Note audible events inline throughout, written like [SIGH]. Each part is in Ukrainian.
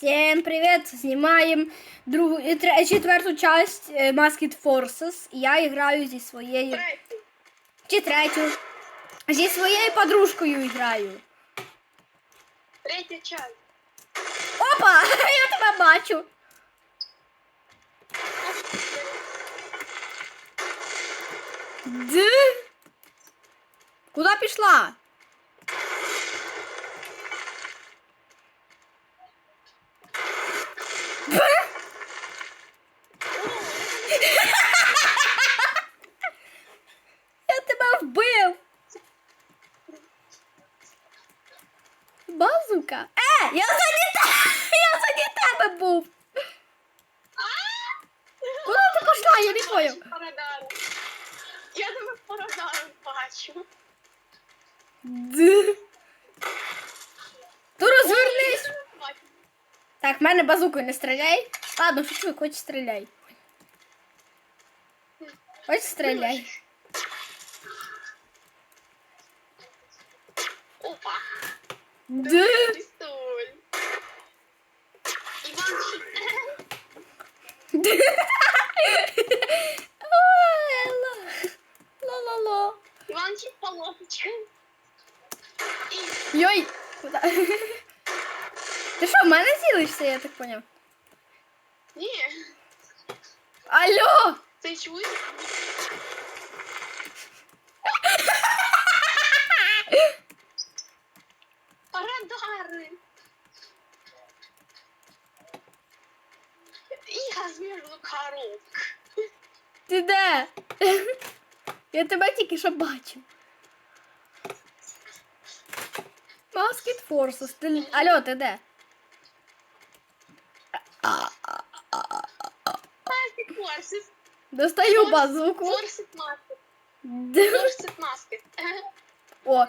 Всем привет! Знімаємо другу і тре- четверту часть е, Masked Forces. Я граю зі своєю Третій. чи третю. Зі своєю подружкою граю. Третя часть. Опа! Я [LAUGHS] тебе бачу. Д? Куди пішла? Базука. Е, я заді. [LAUGHS] Я заді тебе був. Куди ти пішла? Я не поняв. Я тебе по радару бачу. То розвернись. Так, в мене базукою не стріляй. Ладно, шучу, хоч стріляй. Хоч стріляй. Д. Пістоль. Іван Ші- Ой, ла- Ла-ла-ла. Іванчик полопочка. Йой! Куда? Ти що, в мене цілишся, я так поняв? Ні, Алло! ти чуєш? Радари. Я зміжу коробок. Ти де? [LAUGHS] Я тебе тільки що бачив. Forces. Ти... Алло, ти де? Маски форсит. Достаю базуку. Форсит маски. Д- Форсит маски. О,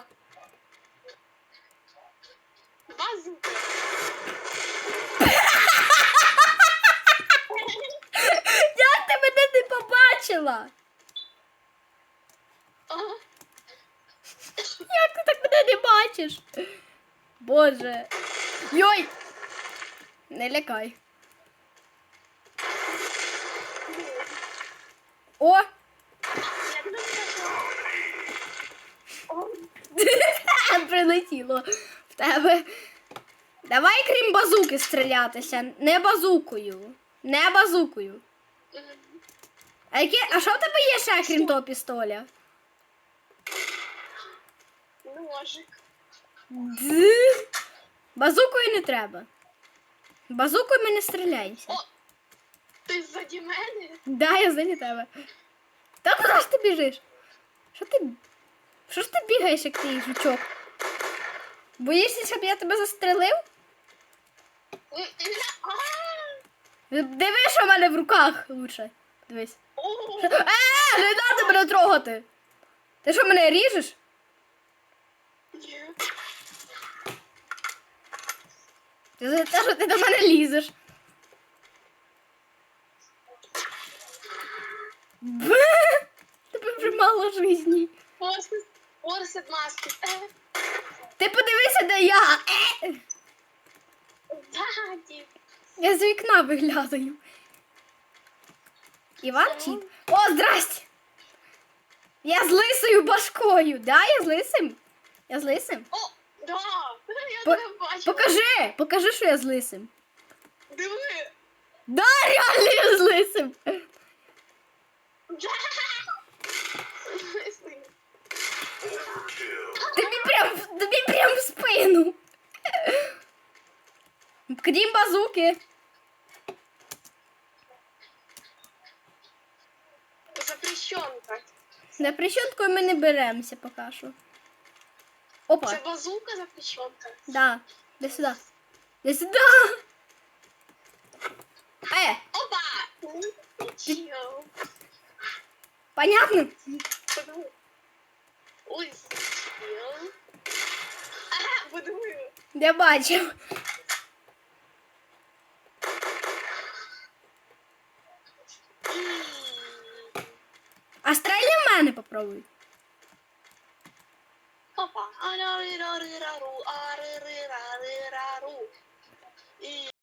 Ага. [LAUGHS] Як ти так мене не бачиш? Боже. Йой! Не лякай. О, [LAUGHS] Прилетіло в тебе. Давай, крім базуки, стрілятися. Не базукою. Не базукою. А яке, а що в тебе є ще, крім того пістоля? Ножик. Дз. Базукою не треба. Базукою ми не стріляємося. О, ти ззаді мене? Да, я ззаді тебе. Та куди ж ти біжиш? Що ти. Що ж ти бігаєш, як ти жучок? Боїшся, щоб я тебе застрелив? Диви, що в мене в руках лучше. Дивись. Е, не треба мене трогати. Ти що мене ріжеш? Ти за те, що ти до мене лізеш. Тебе вже мало житті. Форсит маски. Ти подивися, де я. Я з вікна виглядаю. Іван Чіт. О, здрасте! Я з лисою башкою. Да, я з лисим? Я з лисим? О, да. [LAUGHS] Я По- тебе бачу. Покажи! Покажи, що я з лисим. Диви. Да, реально я з лисим. Тобі прям, тобі прям в спину. Крім базуки. На прищоткою ми не беремося поки що. Опа. Це базука запрещенка. Да. Де сюди. Де сюди. Е, Опа! Чил. понятно? Ой. Ага, подумай. Я бачив. А мене попробуй. Опа, арирарирару, арирарирару.